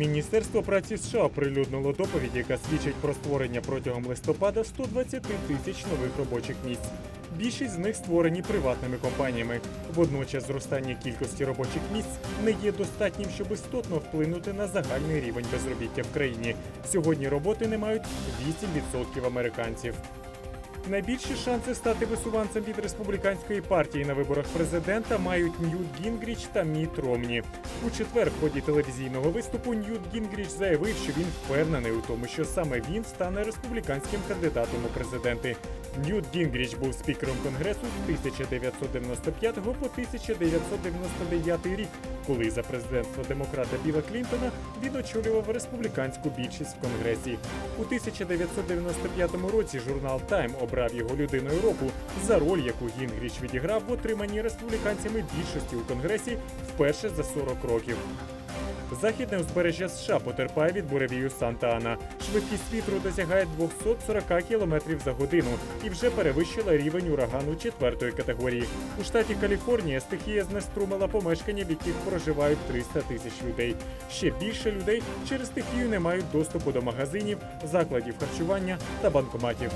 Міністерство праці США оприлюднило доповідь, яка свідчить про створення протягом листопада 120 тисяч нових робочих місць. Більшість з них створені приватними компаніями. Водночас зростання кількості робочих місць не є достатнім, щоб істотно вплинути на загальний рівень безробіття в країні. Сьогодні роботи не мають 8% американців. Найбільші шанси стати висуванцем від республіканської партії на виборах президента мають Ньют Гінгріч та Міт Ромні. У четвер в ході телевізійного виступу Ньют Гінгріч заявив, що він впевнений у тому, що саме він стане республіканським кандидатом у президенти. Ньют Гінгріч був спікером конгресу з 1995 по 1999 рік, коли за президентство демократа Біла Клінтона він очолював республіканську більшість в конгресі. У 1995 році журнал Тайм обрав його людиною року за роль, яку Гінгріч відіграв в отриманні республіканцями більшості у конгресі вперше за 40 років. Західне узбережжя США потерпає від буревію Санта-Ана. Швидкість вітру досягає 240 км за годину і вже перевищила рівень урагану четвертої категорії. У штаті Каліфорнія стихія знеструмила помешкання, в яких проживають 300 тисяч людей. Ще більше людей через стихію не мають доступу до магазинів, закладів харчування та банкоматів.